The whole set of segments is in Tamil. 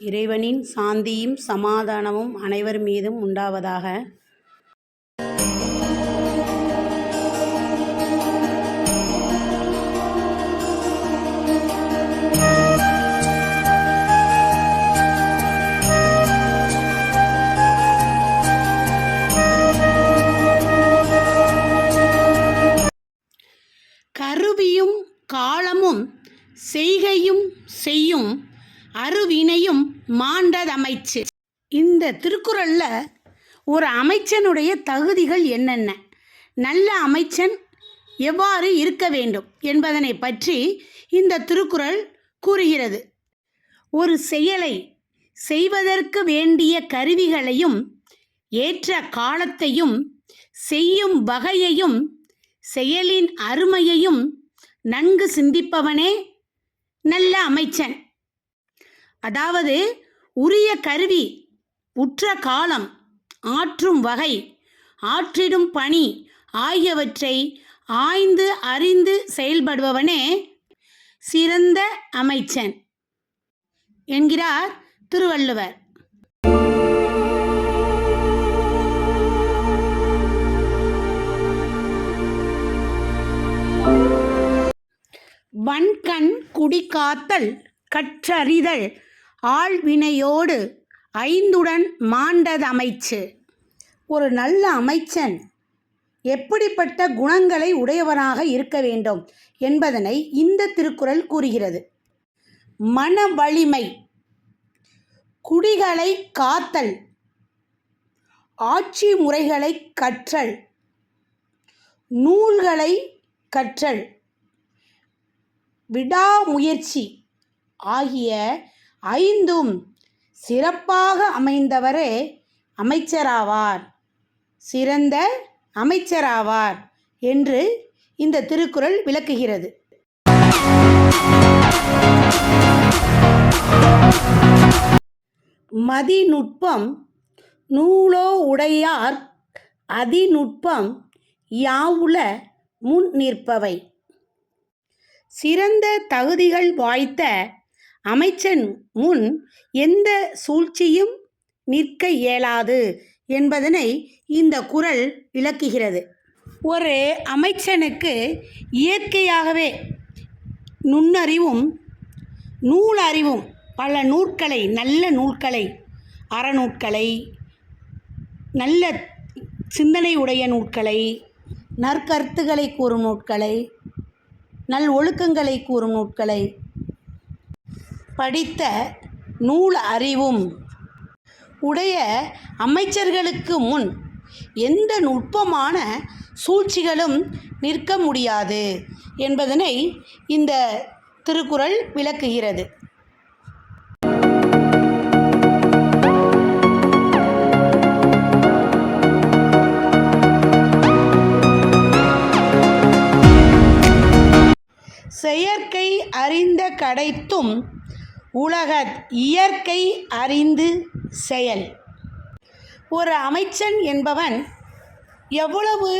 இறைவனின் சாந்தியும் சமாதானமும் அனைவர் மீதும் உண்டாவதாக. கருவியும் காலமும் செய்கையும் செய்யும் அருவினையும் மாண்டதமைச்சு. இந்த திருக்குறளில் ஒரு அமைச்சனுடைய தகுதிகள் என்னென்ன? நல்ல அமைச்சன் எவ்வாறு இருக்க வேண்டும் என்பதனை பற்றி இந்த திருக்குறள் கூறுகிறது. ஒரு செயலை செய்வதற்கு வேண்டிய கருவிகளையும் ஏற்ற காலத்தையும் செய்யும் வகையையும் செயலின் அருமையையும் நன்கு சிந்திப்பவனே நல்ல அமைச்சன். அதாவது உரிய கருவி உற்ற காலம் ஆற்றும் வகை ஆற்றிடும் பணி ஆகியவற்றை ஆய்ந்து அறிந்து செயல்படுபவனே சிறந்த அமைச்சன் என்கிறார் திருவள்ளுவர். வன்கண் குடிகாத்தல் கற்றறிதல் ஆழ்வினையோடு ஐந்துடன் மாண்டதமைச்சு. ஒரு நல்ல அமைச்சன் எப்படிப்பட்ட குணங்களை உடையவனாக இருக்க வேண்டும் என்பதனை இந்த திருக்குறள் கூறுகிறது. மன வலிமை குடிகளை காத்தல் ஆட்சி முறைகளை கற்றல் நூல்களை கற்றல் விடாமுயற்சி ஆகிய ஐந்தும் சிறப்பாக அமைந்தவரே அமைச்சராவார். சிறந்த அமைச்சராவார் என்று இந்த திருக்குறள் விளக்குகிறது. மதிநுட்பம் நூலோ உடையார் அதிநுட்பம் யாவுல முன் நிற்பவை. சிறந்த தகுதிகள் வாய்த்த அமைச்சன் முன் எந்த சூழ்ச்சியும் நிற்க இயலாது என்பதனை இந்த குறள் விளக்குகிறது. ஒரு அமைச்சனுக்கு இயற்கையாகவே நுண்ணறிவும் நூலறிவும் பல நூற்களை நல்ல நூல்களை அறநூட்களை நல்ல சிந்தனை உடைய நூட்களை நற்கருத்துக்களை கூறும் நூட்களை நல் ஒழுக்கங்களை கூறும் நூட்களை படித்த நூல் அறிவும். உடைய அமைச்சர்களுக்கு முன் எந்த நுட்பமான சூழ்ச்சிகளும் நிற்க முடியாது என்பதனை இந்த திருக்குறள் விளக்குகிறது. செயற்கை அறிந்த கடைத்தும் உலக இயற்கை அறிந்து செயல். ஒரு அமைச்சன் என்பவன் எவ்வளவு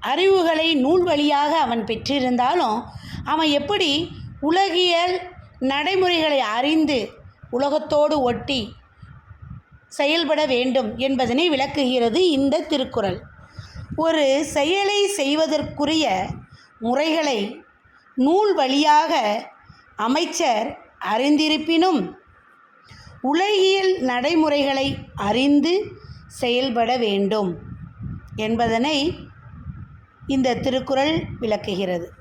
அறிவுகளை நூல் வழியாக அவன் பெற்றிருந்தாலும் அவன் எப்படி உலகியல் நடைமுறைகளை அறிந்து உலகத்தோடு ஒட்டி செயல்பட வேண்டும் என்பதனை விளக்குகிறது இந்த திருக்குறள். ஒரு செயலை செய்வதற்குரிய முறைகளை நூல் வழியாக அமைச்சர் அறிந்திருப்பினும் உலகியல் நடைமுறைகளை அறிந்து செயல்பட வேண்டும் என்பதனை இந்த திருக்குறள் விளக்குகிறது.